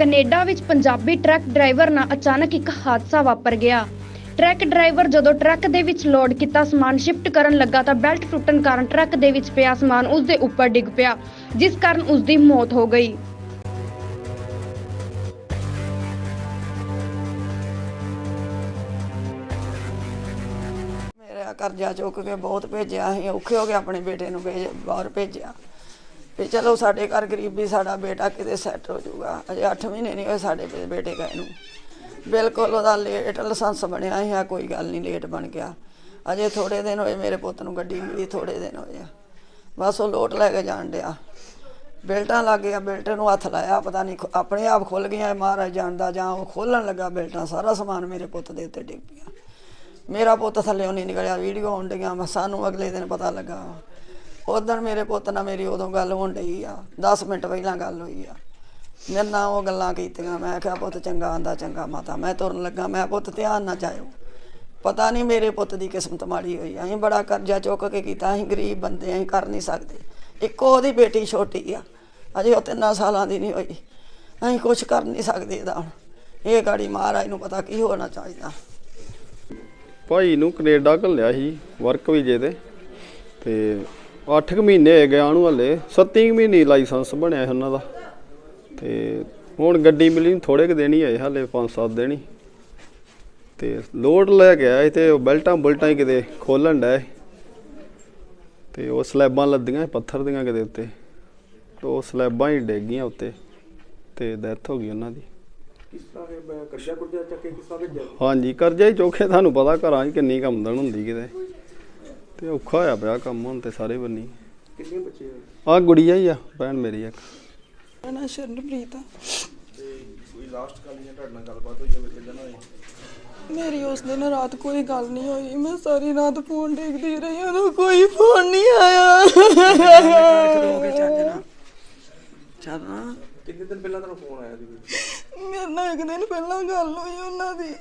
Canada ਵਿੱਚ Punjabi truck driver ਨਾਲ ਅਚਾਨਕ ਇੱਕ ਹਾਦਸਾ ਵਾਪਰ ਗਿਆ। ਟਰੱਕ ਡਰਾਈਵਰ ਜਦੋਂ ਟਰੱਕ ਦੇ ਵਿੱਚ ਲੋਡ ਕੀਤਾ, ਸਮਾਨ ਸ਼ਿਫਟ ਕਰਨ ਲੱਗਾ ਤਾਂ ਬੈਲਟ ਟੁੱਟਣ ਕਾਰਨ ਟਰੱਕ ਦੇ ਵਿੱਚ ਪਿਆ ਸਮਾਨ ਉਸ ਦੇ ਉੱਪਰ ਡਿੱਗ ਪਿਆ, ਜਿਸ ਕਾਰਨ ਉਸ ਦੀ ਮੌਤ ਹੋ ਗਈ। ਮੇਰਾ ਕਰਜ਼ਾ ਚੁੱਕ ਕੇ ਬਹੁਤ ਭੇਜਿਆ ਅਸੀਂ ਔਖੇ ਹੋ ਗਏ ਆਪਣੇ ਬੇਟੇ ਨੂੰ ਭੇਜ, ਬਾਹਰ ਭੇਜਿਆ। ਵੀ ਚਲੋ ਸਾਡੇ ਘਰ ਗਰੀਬੀ ਸਾਡਾ ਬੇਟਾ ਕਿਤੇ ਸੈੱਟ ਹੋ ਜਾਊਗਾ। ਅਜੇ 8 ਮਹੀਨੇ ਨਹੀਂ ਹੋਏ ਸਾਡੇ ਬੇ- ਬੇਟੇ ਗਏ ਨੂੰ। ਬਿਲਕੁਲ ਉਹਦਾ ਲੇਟ ਲਾਇਸੈਂਸ ਬਣਿਆ ਸੀ ਆ, ਕੋਈ ਗੱਲ ਨਹੀਂ ਲੇਟ ਬਣ ਗਿਆ। ਅਜੇ ਥੋੜੇ ਦਿਨ ਹੋਏ ਮੇਰੇ ਪੁੱਤ ਨੂੰ ਗੱਡੀ ਮਿਲੀ ਥੋੜੇ ਦਿਨ ਹੋਏ ਆ। ਬਸ ਉਹ ਲੋਟ ਲੈ ਕੇ ਜਾਣ ਡਿਆ। ਬੈਲਟਾਂ ਲੱਗ ਗਿਆ ਬੈਲਟ ਨੂੰ ਹੱਥ ਲਾਇਆ, ਪਤਾ ਨਹੀਂ ਖੁ- ਆਪਣੇ ਆਪ ਖੁੱਲ ਗਈਆਂ ਮਹਾਰਾਜ ਜਾਣਦਾ, ਜਾਂ ਉਹ ਖੋਲਣ ਲੱਗਾ ਬੈਲਟਾਂ, ਸਾਰਾ ਸਮਾਨ ਮੇਰੇ ਪੁੱਤ ਦੇ ਉੱਤੇ ਡਿੱਗ ਪਿਆ ਮੇਰਾ ਪੁੱਤ ਥੱਲੇ ਨਹੀਂ ਨਿਕਲਿਆ, ਵੀਡੀਓ ਆਉਣ ਡਈਆਂ ਵਾ ਸਾਨੂੰ ਅਗਲੇ ਦਿਨ ਪਤਾ ਲੱਗਾ। ਵਾ ਉਦੋਂ ਮੇਰੇ ਪੁੱਤ ਨਾਲ ਮੇਰੀ ਉਦੋਂ ਗੱਲ ਹੋਣ ਡਈ ਆ। 10 ਮਿੰਟ ਪਹਿਲਾਂ ਗੱਲ ਹੋਈ ਆ। ਮੇਰੇ ਨਾਲ ਉਹ ਗੱਲਾਂ ਕੀਤੀਆਂ। ਮੈਂ ਕਿਹਾ, ਪੁੱਤ, ਚੰਗਾ ਆਂਦਾ, ਚੰਗਾ ਮਾਤਾ। ਮੈਂ ਤੁਰਨ ਲੱਗਾ। ਮੈਂ ਪੁੱਤ, ਧਿਆਨ ਨਾ ਜਾਇਓ। ਪਤਾ ਨਹੀਂ ਮੇਰੇ ਪੁੱਤ ਦੀ ਕਿਸਮਤ ਮਾੜੀ ਹੋਈ ਅਸੀਂ ਬੜਾ ਕਰਜ਼ਾ ਚੁੱਕ ਕੇ ਕੀਤਾ। ਅਸੀਂ ਗਰੀਬ ਬੰਦੇ ਅਸੀਂ ਕਰ ਨਹੀਂ ਸਕਦੇ। ਇੱਕੋ ਉਹਦੀ ਬੇਟੀ ਛੋਟੀ ਆ। ਅਜੇ ਉਹ ਤਿੰਨਾਂ ਸਾਲਾਂ ਦੀ ਨਹੀਂ ਹੋਈ। ਅਸੀਂ ਕੁਝ ਕਰ ਨਹੀਂ ਸਕਦੇ ਇਹਦਾ ਹੁਣ। ਇਹ ਗਾੜੀ ਮਹਾਰਾਜ ਨੂੰ ਪਤਾ ਕੀ ਹੋਣਾ ਚਾਹੀਦਾ। ਭਾਈ ਨੂੰ ਕੈਨੇਡਾ ਘੱਲਿਆ ਸੀ, ਵਰਕ ਵੀਜੇ ਤੇ। ਤੇ 8 ਕੁ ਮਹੀਨੇ ਹੋ ਗਏ ਉਹਨੂੰ ਹਲੇ। 7 ਮਹੀਨੇ ਲਾਇਸੈਂਸ ਬਣਿਆ ਉਹਨਾਂ ਦਾ। ਤੇ ਹੁਣ ਗੱਡੀ ਮਿਲੀ ਥੋੜੇ ਕੁ ਦਿਨ ਹੀ ਹਲੇ 5-7 ਦਿਨ ਹੀ। ਤੇ ਲੋਡ ਲੈ ਕੇ ਸੀ ਤੇ ਉਹ ਬੈਲਟਾਂ ਬੁਲਟਾਂ ਹੀ ਕਿਤੇ ਖੋਲਣ ਸੀ। ਤੇ ਉਹ ਸਲੈਬਾਂ ਲੱਦੀਆਂ ਪੱਥਰ ਦੀਆਂ ਕਿਤੇ ਉੱਤੇ। ਤੇ ਉਹ ਸਲੈਬਾਂ ਹੀ ਡਿੱਗ ਗਈਆਂ ਉੱਤੇ ਤੇ ਡੈਥ ਹੋ ਗਈ ਉਹਨਾਂ ਦੀ। ਕਿਸ ਤਰ੍ਹਾਂ ਇਹ ਬ- ਕਰਜ਼ਾ ਕੁਰਜ਼ਾ ਚੱਕ ਕੇ ਕਿਸ ਤਰ੍ਹਾਂ ਭੇਜਿਆ? ਹਾਂਜੀ ਕਰਜ਼ਾ ਹੀ ਚੋਖੇ ਤੁਹਾਨੂੰ ਪਤਾ ਘਰਾਂ 'ਚ ਕਿੰਨੀ ਕਮਦਨ ਹੁੰਦੀ ਕਿਤੇ। ਤੇ ਔਖਾ ਹੋਇਆ ਪਿਆ ਕੰਮ ਹੁਣ ਤੇ ਸਾਰੇ ਬੰਨੀ। ਕਿੰਨੇ ਬੱਚੇ ਹੋਏ? ਆ ਗੁੜੀਆ ਹੀ ਆ ਭੈਣ ਮੇਰੀ ਇੱਕ। ਮੇਰਾ ਨਾਂ ਸ਼ਰਨਪ੍ਰੀਤ ਆ। ਤੇ ਕੋਈ ਲਾਸਟ ਗੱਲ ਜਾਂ ਤੁਹਾਡੇ ਨਾਲ ਗੱਲਬਾਤ ਹੋਈ ਜਾਵੇ ਕਿਦਾਂ ਹੋਈ ਮੇਰੀ ਉਸ ਦਿਨ ਰਾਤ ਕੋਈ ਗੱਲ ਨਹੀਂ ਹੋਈ। ਮੈਂ ਸਾਰੀ ਰਾਤ ਫੋਨ ਦੇਖਦੀ ਰਹੀ ਉਦੋਂ ਕੋਈ ਫੋਨ ਨਹੀਂ ਆਇਆ। ਚੱਲਣਾ ਕਿੰਨੇ ਦਿਨ ਪਹਿਲਾਂ ਤੁਹਾਨੂੰ ਫੋਨ ਆਇਆ ਸੀ? ਮੇਰੇ ਨਾਲ ਇੱਕ ਦਿਨ ਪਹਿਲਾਂ ਗੱਲ ਹੋਈ ਉਹਨਾਂ ਦੀ।